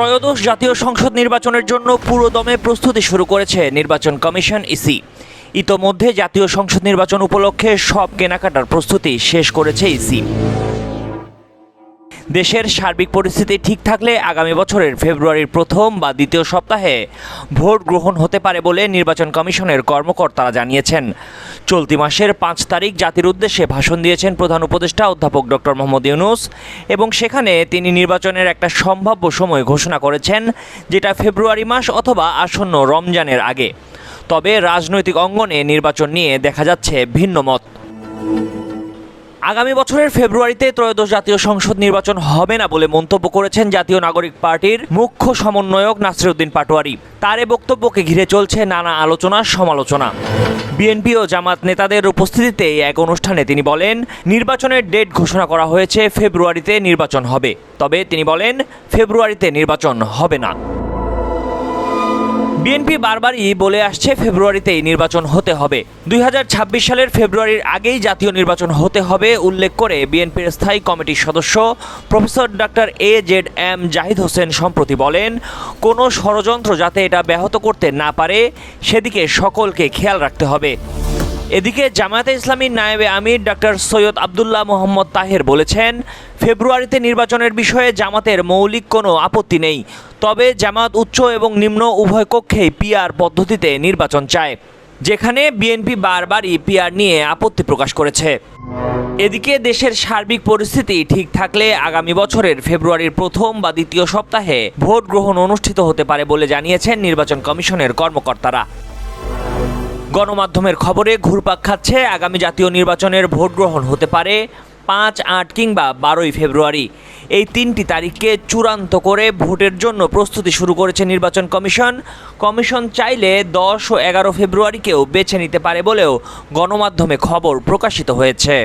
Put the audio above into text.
ত্রয়োদশ জাতীয় সংসদ নির্বাচনের জন্য পুরোদমে প্রস্তুতি শুরু করেছে নির্বাচন কমিশন ইসি। ইতোমধ্যে জাতীয় সংসদ নির্বাচন উপলক্ষে সব কেনাকাটার প্রস্তুতি শেষ করেছে ইসি। দেশের সার্বিক পরিস্থিতি ঠিক থাকলে আগামী বছরের ফেব্রুয়ারির প্রথম বা দ্বিতীয় সপ্তাহে ভোট গ্রহণ হতে পারে বলে নির্বাচন কমিশনের কর্মকর্তারা জানিয়েছেন। চলতি মাসের পাঁচ তারিখ জাতির উদ্দেশ্যে ভাষণ দিয়েছেন প্রধান উপদেষ্টা অধ্যাপক ডক্টর মোহাম্মদ ইউনুস এবং সেখানে তিনি নির্বাচনের একটা সম্ভাব্য সময় ঘোষণা করেছেন, যেটা ফেব্রুয়ারি মাস অথবা আসন্ন রমজানের আগে। তবে রাজনৈতিক অঙ্গনে নির্বাচন নিয়ে দেখা যাচ্ছে ভিন্ন মত। আগামী বছরের ফেব্রুয়ারিতে ত্রয়োদশ জাতীয় সংসদ নির্বাচন হবে না বলে মন্তব্য করেছেন জাতীয় নাগরিক পার্টির মুখ্য সমন্বয়ক নাসিরউদ্দিন পাটোয়ারি। তার এ বক্তব্যকে ঘিরে চলছে নানা আলোচনা, সমালোচনা। বিএনপি ও জামাত নেতাদের উপস্থিতিতে এক অনুষ্ঠানে তিনি বলেন, নির্বাচনের ডেট ঘোষণা করা হয়েছে, ফেব্রুয়ারিতে নির্বাচন হবে। তবে তিনি বলেন, ফেব্রুয়ারিতে নির্বাচন হবে না। বিএনপি বারবারই বলে আসছে ফেব্রুয়ারিতেই নির্বাচন হতে হবে। দুই হাজার ছাব্বিশ সালের ফেব্রুয়ারির আগেই জাতীয় নির্বাচন হতে হবে উল্লেখ করে বিএনপির স্থায়ী কমিটির সদস্য professor doctor A Z M Zahid Hossain সম্প্রতি বলেন, কোনো ষড়যন্ত্র যাতে এটা ব্যাহত করতে না পারে, সেদিকে সকলকে খেয়াল রাখতে হবে। এদিকে জামায়াতে ইসলামীর নায়েবে আমির ডাক্তার সৈয়দ আবদুল্লাহ মোহাম্মদ তাহের বলেছেন, ফেব্রুয়ারিতে নির্বাচনের বিষয়ে জামাতের মৌলিক কোনো আপত্তি নেই। তবে জামাত উচ্চ এবং নিম্ন উভয় কক্ষেই পিআর পদ্ধতিতে নির্বাচন চায়, যেখানে বিএনপি বারবারই পিআর নিয়ে আপত্তি প্রকাশ করেছে। এদিকে দেশের সার্বিক পরিস্থিতি ঠিক থাকলে আগামী বছরের ফেব্রুয়ারির প্রথম বা দ্বিতীয় সপ্তাহে ভোট গ্রহণ অনুষ্ঠিত হতে পারে বলে জানিয়েছেন নির্বাচন কমিশনের কর্মকর্তারা। গণমাধ্যমের খবরে ঘুরপাক খাচ্ছে। আগামী জাতীয় নির্বাচনের ভোট গ্রহণ হতে পারে পাঁচ, আট কিংবা বারোই ফেব্রুয়ারি। এই তিনটি তারিখকে চূড়ান্ত করে ভোটের জন্য প্রস্তুতি শুরু করেছে নির্বাচন কমিশন। কমিশন চাইলে দশ ও এগারো ফেব্রুয়ারিকেও বেছে নিতে পারে বলেও গণমাধ্যমে খবর প্রকাশিত হয়েছে।